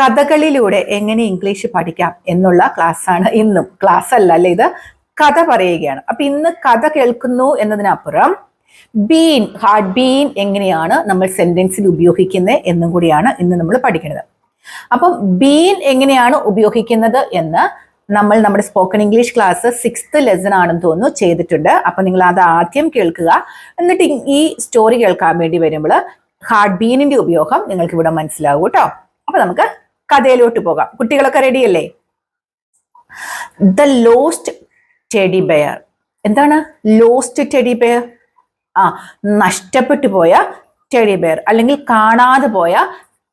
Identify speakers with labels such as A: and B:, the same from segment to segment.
A: കഥകളിലൂടെ എങ്ങനെ ഇംഗ്ലീഷ് പഠിക്കാം എന്നുള്ള ക്ലാസ് ആണ് ഇന്നും. ക്ലാസ് അല്ല അല്ലെ ഇത്? കഥ പറയുകയാണ്. അപ്പൊ ഇന്ന് കഥ കേൾക്കുന്നു എന്നതിനപ്പുറം ബീൻ ഹാർഡ് ബീൻ എങ്ങനെയാണ് നമ്മൾ സെന്റൻസിൽ ഉപയോഗിക്കുന്നത് എന്നും കൂടിയാണ് ഇന്ന് നമ്മൾ പഠിക്കുന്നത്. അപ്പം ബീൻ എങ്ങനെയാണ് ഉപയോഗിക്കുന്നത് എന്ന് നമ്മൾ നമ്മുടെ spoken English class sixth lesson ആണെന്ന് തോന്നുന്നു ചെയ്തിട്ടുണ്ട്. അപ്പൊ നിങ്ങൾ അത് ആദ്യം കേൾക്കുക. എന്നിട്ട് ഈ സ്റ്റോറി കേൾക്കാൻ വേണ്ടി വരുമ്പോൾ ഹാർഡ് ബീനിന്റെ ഉപയോഗം നിങ്ങൾക്ക് ഇവിടെ മനസ്സിലാവും കേട്ടോ. അപ്പൊ നമുക്ക് കഥയിലോട്ട് പോകാം. കുട്ടികളൊക്കെ റെഡിയല്ലേ ദ ലോസ്റ്റ് ടെഡി ബെയർ എന്താണ്? ലോസ്റ്റ് ടെഡി ബെയർ ആ നഷ്ടപ്പെട്ടു പോയ ടെഡി ബെയർ അല്ലെങ്കിൽ കാണാതെ പോയ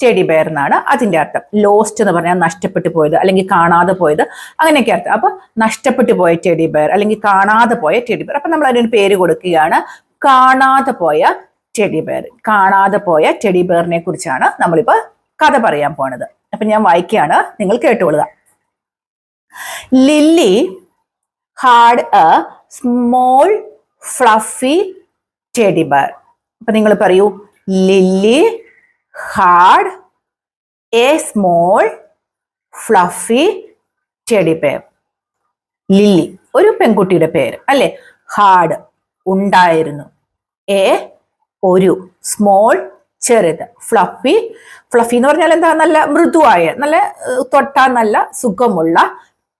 A: ടെഡി ബെയർ എന്നാണ് അതിന്റെ അർത്ഥം. ലോസ്റ്റ് എന്ന് പറഞ്ഞാൽ നഷ്ടപ്പെട്ടു പോയത് അല്ലെങ്കിൽ കാണാതെ പോയത് അങ്ങനെയൊക്കെ അർത്ഥം. അപ്പൊ നഷ്ടപ്പെട്ടു പോയ ടെഡി ബെയർ അല്ലെങ്കിൽ കാണാതെ പോയ ടെഡി ബെയർ അപ്പൊ നമ്മൾ അതിന് പേര് കൊടുക്കുകയാണ് കാണാതെ പോയ ടെഡി ബെയർ കാണാതെ പോയ ടെഡി ബെയറിനെ കുറിച്ചാണ് നമ്മളിപ്പോ കഥ പറയാൻ പോണത്. അപ്പൊ ഞാൻ വായിക്കുകയാണ് നിങ്ങൾ കേട്ടുകൊള്ളുക Lily had a small fluffy teddy bear അപ്പൊ നിങ്ങൾ പറയൂ Lily had a small fluffy teddy bear Lily ഒരു പെൺകുട്ടിയുടെ പേര് അല്ലെ? ഹാഡ് ഉണ്ടായിരുന്നു. എ ഒരു സ്മോൾ ചെറുത് ഫ്ലഫി ഫ്ലഫി എന്ന് പറഞ്ഞാൽ എന്താ? നല്ല മൃദുവായ നല്ല തൊട്ടാ നല്ല സുഖമുള്ള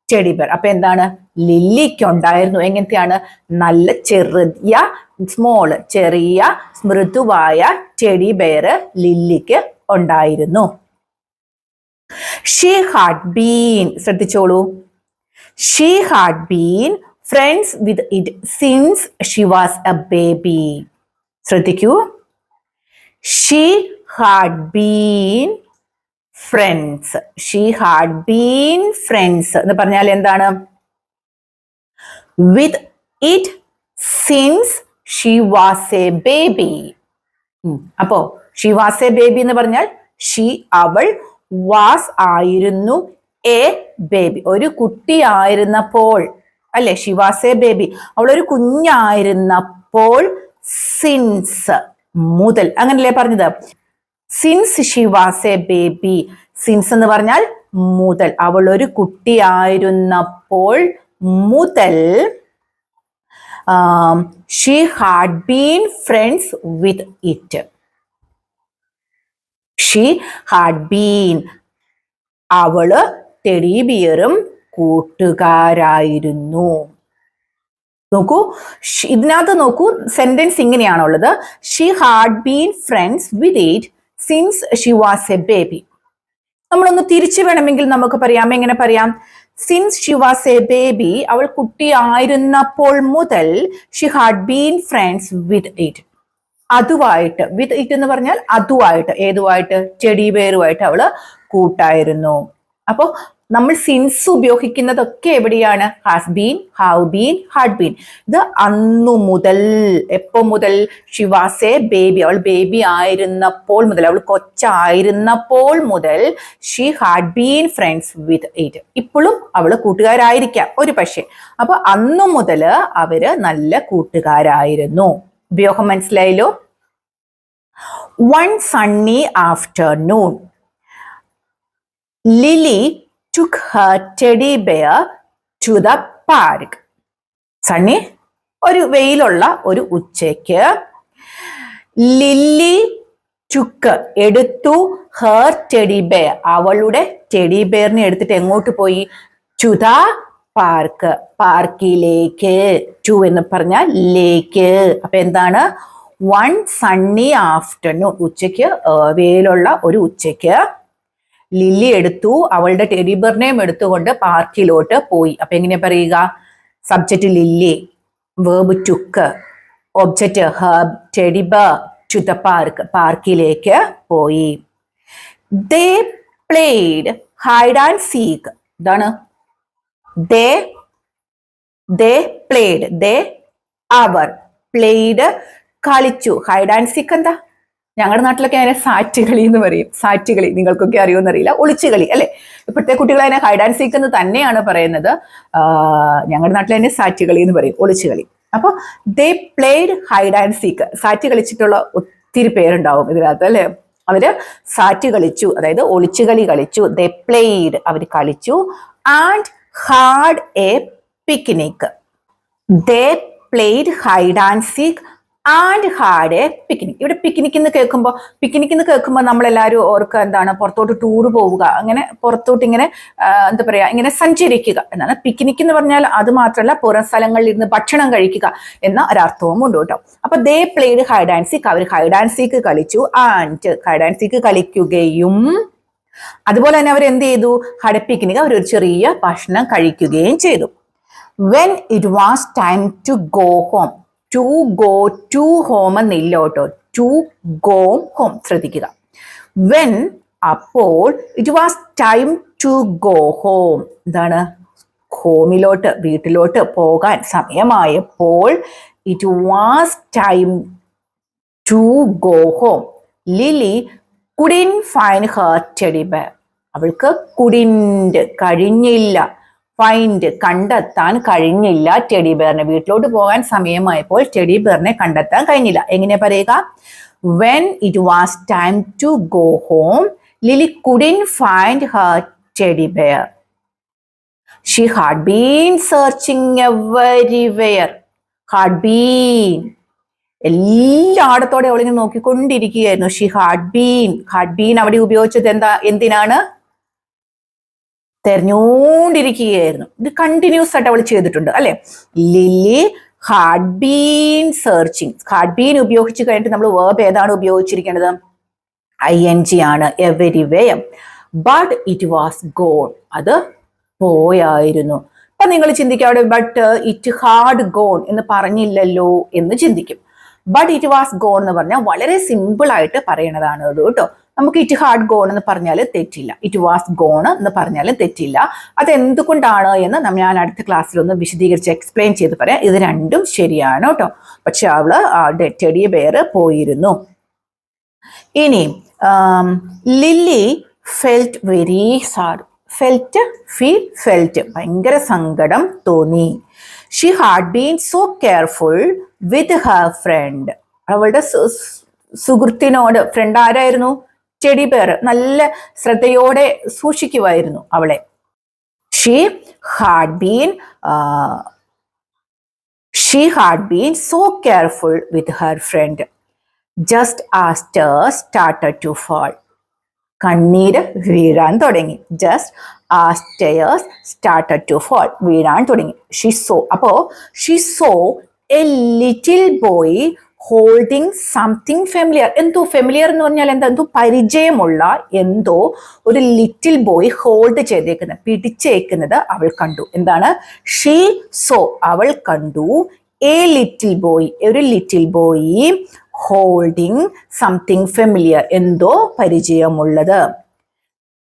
A: ടെഡി പേർ അപ്പൊ എന്താണ്? ലില്ലിക്ക് ഉണ്ടായിരുന്നു. എങ്ങനത്തെയാണ്? നല്ല ചെറിയ സ്മോൾ ചെറിയ മൃദുവായ ചെടി പേര് ലില്ലിക്ക് ഉണ്ടായിരുന്നു. ഷീ ഹാഡ് ബീൻ ശ്രദ്ധിച്ചോളൂ. She had been friends with it since she was a baby ശ്രദ്ധിക്കൂ. She had been friends she had been friends എന്ന് പറഞ്ഞാൽ എന്താണ്? With it since she was a baby അപ്പോ ഷീ വാസ് എ ബേബി എന്ന് പറഞ്ഞാൽ she അവൾ was ആയിരുന്നു A baby ഒരു കുട്ടി ആയിരുന്നപ്പോൾ അല്ലെ? ഷി വാസ് എ ബേബി അവൾ ഒരു കുഞ്ഞായിരുന്നപ്പോൾ സിൻസ് മുതൽ. അങ്ങനല്ലേ പറഞ്ഞത്? Since she was a baby since എന്ന് പറഞ്ഞാൽ മുതൽ. അവൾ ഒരു കുട്ടിയായിരുന്നപ്പോൾ മുതൽ she had been friends with it she had been അവൾ ടെഡി ബിയറും കൂട്ടുകാരായിരുന്നു. നോക്കൂ. ഇതിനകത്ത് നോക്കൂ sentence ഇങ്ങനെയാണുള്ളത്. She had been friends with it since she was a baby നമ്മളൊന്ന് തിരിച്ചു വേണമെങ്കിൽ നമുക്ക് പറയാം. എങ്ങനെ പറയാം? Since she was a baby അവൾ കുട്ടിയായിരുന്നപ്പോൾ മുതൽ she had been friends with it അതുമായിട്ട് വിത്ത് ഇറ്റ് എന്ന് പറഞ്ഞാൽ അതുമായിട്ട് ഏതുമായിട്ട് ചെടി പേരുമായിട്ട് അവൾ കൂട്ടായിരുന്നു. അപ്പോ നമ്മൾ സിൻസ് ഉപയോഗിക്കുന്നതൊക്കെ എവിടെയാണ്? Has been have been had been ഇത് അന്നു മുതൽ എപ്പോ മുതൽ ഷിവാസെ ബേബി അവൾ ബേബി ആയിരുന്നപ്പോൾ മുതൽ അവൾ കൊച്ചായിരുന്നപ്പോൾ മുതൽ she had been friends with it ഇപ്പോഴും അവൾ കൂട്ടുകാരായിരിക്കാം ഒരു പക്ഷേ. അപ്പൊ അന്നു മുതൽ അവർ നല്ല കൂട്ടുകാരായിരുന്നു. ഉപയോഗം മനസ്സിലായല്ലോ? One sunny afternoon Lily took her teddy bear to the park. Sunny ഒരു വെയിലുള്ള ഒരു ഉച്ചയ്ക്ക് Lily took her teddy teddy bear അവളുടെ ടെഡി ബെയറിനെ എടുത്തിട്ട് എങ്ങോട്ട് പോയി? ചുത പാർക്ക് പാർക്കിലേക്ക്. ടു എന്ന് പറഞ്ഞാൽ ലേക്ക്. അപ്പൊ എന്താണ്? വൺ സണ്ണി ആഫ്റ്റർനൂൺ ഉച്ചയ്ക്ക് വെയിലുള്ള ഒരു ഉച്ചയ്ക്ക് ലില്ലി എടുത്തു അവളുടെ ടെരിബറിനെയും എടുത്തുകൊണ്ട് പാർക്കിലോട്ട് പോയി. അപ്പൊ എങ്ങനെയാ പറയുക? Subject Lily verb took object her teddy bear to the park പാർക്കിലേക്ക് പോയി. They played hide and seek ഇതാണ്. ദേ ദേ പ്ലേഡ് ദേ അവർ പ്ലേഡ് കളിച്ചു. ഹൈഡ് ആൻഡ് സീക്ക് എന്താ? ഞങ്ങളുടെ നാട്ടിലൊക്കെ അതിനെ സാറ്റ് കളി എന്ന് പറയും. സാറ്റ് കളി നിങ്ങൾക്കൊക്കെ അറിയുമെന്ന് അറിയില്ല ഒളിച്ചു കളി അല്ലെ? ഇപ്പോഴത്തെ കുട്ടികൾ അതിനെ ഹൈഡ് ആൻഡ് സീക്ക് എന്ന് തന്നെയാണ് പറയുന്നത്. ഞങ്ങളുടെ നാട്ടിൽ അതിനെ സാറ്റ് കളി എന്ന് പറയും. ഒളിച്ചുകളി. അപ്പൊ they played hide and seek സാറ്റ് കളിച്ചിട്ടുള്ള ഒത്തിരി പേരുണ്ടാവും ഇതിനകത്ത് അല്ലെ? അവർ സാറ്റ് കളിച്ചു. അതായത് ഒളിച്ചുകളി കളിച്ചു. ദ പ്ലേഡ് അവർ കളിച്ചു. And had a picnic they played hide and seek and had a picnic ഇവിടെ പിക്നിക് എന്ന് കേൾക്കുമ്പോൾ പിക്നിക് എന്ന് കേൾക്കുമ്പോൾ നമ്മളെല്ലാവരും ഓർക്കുക എന്താണ് പുറത്തോട്ട് ടൂർ പോവുക. അങ്ങനെ പുറത്തോട്ട് ഇങ്ങനെ എന്താ പറയുക ഇങ്ങനെ സഞ്ചരിക്കുക എന്നാണ്. പിക്നിക് എന്ന് പറഞ്ഞാൽ അത് മാത്രമല്ല പുറം സ്ഥലങ്ങളിൽ ഇരുന്ന് ഭക്ഷണം കഴിക്കുക എന്ന ഒരർത്ഥവും ഉണ്ട് കേട്ടോ. അപ്പൊ they played hide and seek our hide കളിച്ചു. ആൻഡ് ഹൈഡ് കളിക്കുകയും അതുപോലെ തന്നെ അവർ എന്ത് ചെയ്തു? ഹഡ പിക്നിക് അവർ ഒരു ചെറിയ ഭക്ഷണം കഴിക്കുകയും ചെയ്തു. When it was time to go home to go to home എന്നില്ല കേട്ടോ. ടു ഗോ ഹോം ശ്രദ്ധിക്കുക. വെൻ അപ്പോൾ it was time to go home എന്താണ്? ഹോമിലോട്ട് വീട്ടിലോട്ട് പോകാൻ സമയമായപ്പോൾ it was time to go home Lily couldn't find her teddy അവൾക്ക് കുടിന്റെ കഴിഞ്ഞില്ല. ഫൈൻഡ് കണ്ടെത്താൻ കഴിഞ്ഞില്ല. ടെഡി ബെയറിനെ വീട്ടിലോട്ട് പോകാൻ സമയമായപ്പോൾ ടെഡി ബെയറിനെ കണ്ടെത്താൻ കഴിഞ്ഞില്ല. എങ്ങനെ പറയുക? When it was time to go home Lily couldn't find her teddy bear she had been searching everywhere had been എല്ലായിടത്തോടെ അവളിങ്ങനെ നോക്കിക്കൊണ്ടിരിക്കുകയായിരുന്നു. She had been had been അവിടെ ഉപയോഗിച്ചത് എന്താ? എന്തിനാണ്? തെരഞ്ഞുകൊണ്ടിരിക്കുകയായിരുന്നു ഇത് കണ്ടിന്യൂസ് ആയിട്ട് അവൾ ചെയ്തിട്ടുണ്ട് അല്ലെ? Lily had been searching had been ഉപയോഗിച്ച് കഴിഞ്ഞിട്ട് നമ്മൾ വേർബ് ഏതാണ് ഉപയോഗിച്ചിരിക്കേണ്ടത്? ഐ എൻ ജി ആണ് everywhere but it was gone അത് പോയായിരുന്നു. അപ്പൊ നിങ്ങൾ ചിന്തിക്കാവിടെ ബട്ട് ഇറ്റ് ഹാർഡ് ഗോൺ എന്ന് പറഞ്ഞില്ലല്ലോ എന്ന് ചിന്തിക്കും. ബട്ട് ഇറ്റ് വാസ് ഗോൺ എന്ന് പറഞ്ഞാൽ വളരെ സിമ്പിൾ ആയിട്ട് പറയണതാണ് അത് കേട്ടോ. നമുക്ക് ഇറ്റ് ഹാർഡ് ഗോൺ എന്ന് പറഞ്ഞാൽ തെറ്റില്ല. ഇറ്റ് വാസ് ഗോൺ എന്ന് പറഞ്ഞാലും തെറ്റില്ല. അതെന്തുകൊണ്ടാണ് എന്ന് ഞാൻ അടുത്ത ക്ലാസ്സിൽ ഒന്ന് വിശദീകരിച്ച് എക്സ്പ്ലെയിൻ ചെയ്ത് പറയാം. ഇത് രണ്ടും ശരിയാണ് കേട്ടോ. പക്ഷെ അവൾ ടെഡിയ ബെയർ പോയിരുന്നു. ഇനി Lily felt very sad felt feel felt ഭയങ്കര സങ്കടം തോന്നി. She had been so careful with her friend അവളുടെ സുഹൃത്തിനോട് ഫ്രണ്ട് ആരായിരുന്നു? ടെഡി പേർ നല്ല ശ്രദ്ധയോടെ സൂക്ഷിക്കുമായിരുന്നു അവളെ. She had been she had been so careful with her friend just as tears started to fall കണ്ണീര് വീഴാൻ തുടങ്ങി. Just as tears started to fall വീഴാൻ തുടങ്ങി. ഷി സോ അപ്പോ she saw a little boy holding something familiar എന്തോ familiar എന്ന് പറഞ്ഞാൽ എന്താ? എന്തോ പരിചയമുള്ള എന്തോ ഒരു ലിറ്റിൽ ബോയ് ഹോൾഡ് ചെയ്തേക്കുന്നത് പിടിച്ചേക്കുന്നത് അവൾ കണ്ടു. എന്താണ്? ഷീ സോ അവൾ കണ്ടു. എ ലിറ്റിൽ ബോയ് ഒരു little boy holding something familiar എന്തോ പരിചയമുള്ളത്.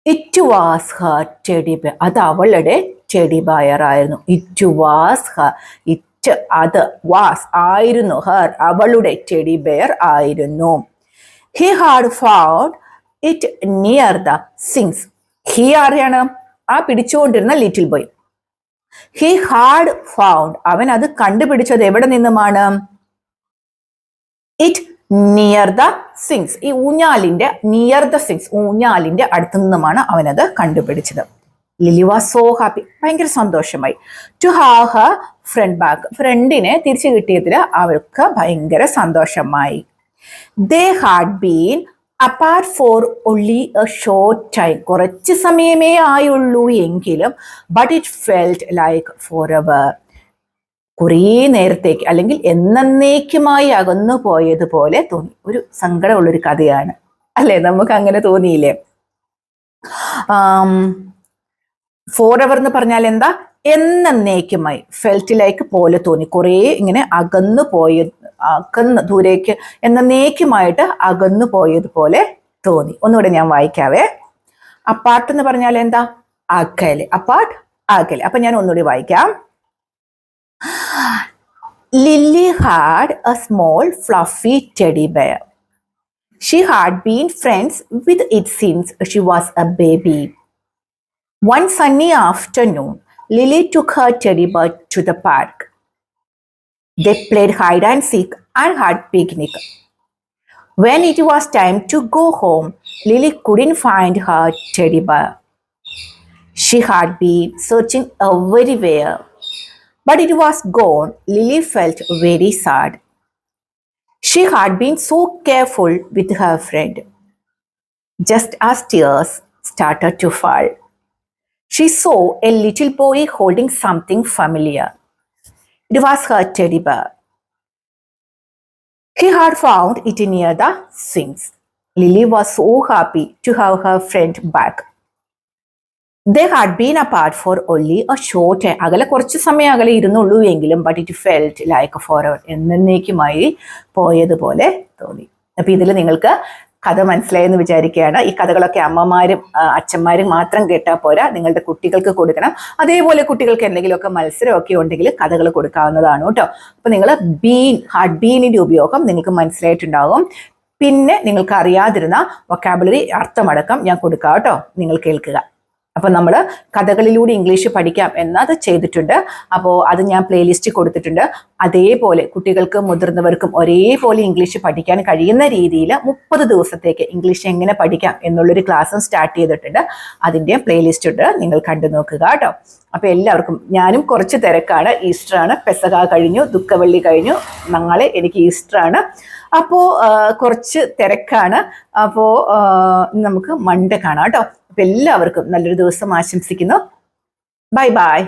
A: It was her teddy bear അത് അവളുടെ ടെഡി ബയർ ആയിരുന്നു. ഇറ്റ് വാസ് ഹർ ഇറ്റ് അത് വാസ് ആയിരുന്നു ഹർ. അവളുടെ ടെഡി ബെയർ ആയിരുന്നു. He had found it near the swings he ആരെയാണ്? ആ പിടിച്ചുകൊണ്ടിരുന്ന little boy he had found അവൻ അത് കണ്ടുപിടിച്ചത് എവിടെ നിന്നുമാണ്? ഇറ്റ് നിയർ ദ സിങ്സ് ഈ ഊഞ്ഞാലിന്റെ നിയർ ദ സിങ്സ് ഊഞ്ഞാലിന്റെ അടുത്തു നിന്നുമാണ് അവനത് കണ്ടുപിടിച്ചത്. ലിലി വാസ് സോ ഹാപ്പി ഭയങ്കര സന്തോഷമായി. To have her friend back ഫ്രണ്ടിനെ തിരിച്ചു കിട്ടിയതിൽ അവൾക്ക് ഭയങ്കര സന്തോഷമായി. They had been apart for only a short time കുറച്ച് സമയമേ ആയുള്ളൂ എങ്കിലും but it felt like forever കുറേ നേരത്തേക്ക് അല്ലെങ്കിൽ എന്നേക്കുമായി അകന്നു പോയതുപോലെ തോന്നി. ഒരു സങ്കടമുള്ളൊരു കഥയാണ്. അല്ലെ? നമുക്ക് അങ്ങനെ തോന്നിയില്ലേ? ഫോർ എവർ എന്ന് പറഞ്ഞാൽ എന്താ എന്നേക്കുമായി ഫെൽറ്റിലേക്ക് പോലെ തോന്നി. കുറേ ഇങ്ങനെ അകന്നു പോയ അകന്ന് ദൂരേക്ക് എന്നേക്കുമായിട്ട് അകന്നു പോയതുപോലെ തോന്നി. ഒന്നുകൂടെ ഞാൻ വായിക്കാവേ. അപ്പാർട്ട് എന്ന് പറഞ്ഞാൽ എന്താ? അകലെ. അപ്പാർട്ട് അകലെ. അപ്പൊ ഞാൻ ഒന്നുകൂടി വായിക്കാം. Lily had a small fluffy teddy bear she had been friends with it since she was a baby one sunny afternoon, Lily took her teddy bear to the park. They played hide and seek and had a picnic. When it was time to go home, Lily couldn't find her teddy bear. She had been searching everywhere, but it was gone. Lily felt very sad. She had been so careful with her friend. Just as tears started to fall, she saw a little boy holding something familiar. It was her teddy bear. He had found it near the swings. Lily was so happy to have her friend back. They had been apart for only a short time. അകലെ കുറച്ച് സമയം അകലെ ഇരുന്നുള്ളൂ എങ്കിലും but it felt like for എന്നേക്കുമായി പോയതുപോലെ തോന്നി അപ്പൊ ഇതിൽ നിങ്ങൾക്ക് കഥ മനസ്സിലായെന്ന് വിചാരിക്കുകയാണ്. ഈ കഥകളൊക്കെ അമ്മമാരും അച്ഛന്മാരും മാത്രം കേട്ടാൽ പോരാ. നിങ്ങളുടെ കുട്ടികൾക്ക് കൊടുക്കണം. അതേപോലെ കുട്ടികൾക്ക് എന്തെങ്കിലുമൊക്കെ മത്സരമൊക്കെ ഉണ്ടെങ്കിൽ കഥകൾ കൊടുക്കാവുന്നതാണ് കേട്ടോ. അപ്പൊ നിങ്ങൾ ബീൻ ഹാർഡ് ബീനിന്റെ ഉപയോഗം നിങ്ങൾക്ക് മനസ്സിലായിട്ടുണ്ടാകും പിന്നെ നിങ്ങൾക്ക് അറിയാതിരുന്ന വൊക്കാബുലറി അർത്ഥമടക്കം ഞാൻ കൊടുക്കാം കേട്ടോ. നിങ്ങൾ കേൾക്കുക. അപ്പോൾ നമ്മൾ കഥകളിലൂടെ ഇംഗ്ലീഷ് പഠിക്കാം എന്നത് ചെയ്തിട്ടുണ്ട്. അപ്പോൾ അത് ഞാൻ പ്ലേലിസ്റ്റ് കൊടുത്തിട്ടുണ്ട്. അതേപോലെ കുട്ടികൾക്കും മുതിർന്നവർക്കും ഒരേപോലെ ഇംഗ്ലീഷ് പഠിക്കാൻ കഴിയുന്ന രീതിയിൽ മുപ്പത് ദിവസത്തേക്ക് ഇംഗ്ലീഷ് എങ്ങനെ പഠിക്കാം എന്നുള്ളൊരു ക്ലാസ്സും സ്റ്റാർട്ട് ചെയ്തിട്ടുണ്ട്. അതിന്റെ പ്ലേലിസ്റ്റ് ഉണ്ട്. നിങ്ങൾ കണ്ടു നോക്കുക കേട്ടോ. അപ്പോൾ എല്ലാവർക്കും ഞാനും കുറച്ച് തിരക്കാണ്. ഈസ്റ്റർ ആണ് പെസക കഴിഞ്ഞു ദുഃഖവെള്ളി കഴിഞ്ഞു. നാളെ എനിക്ക് ഈസ്റ്റർ ആണ് അപ്പോൾ കുറച്ച് തിരക്കാണ്. അപ്പോൾ നമുക്ക് മൺഡേ കാണാം കേട്ടോ. എല്ലാവർക്കും നല്ലൊരു ദിവസം ആശംസിക്കുന്നു. Bye bye.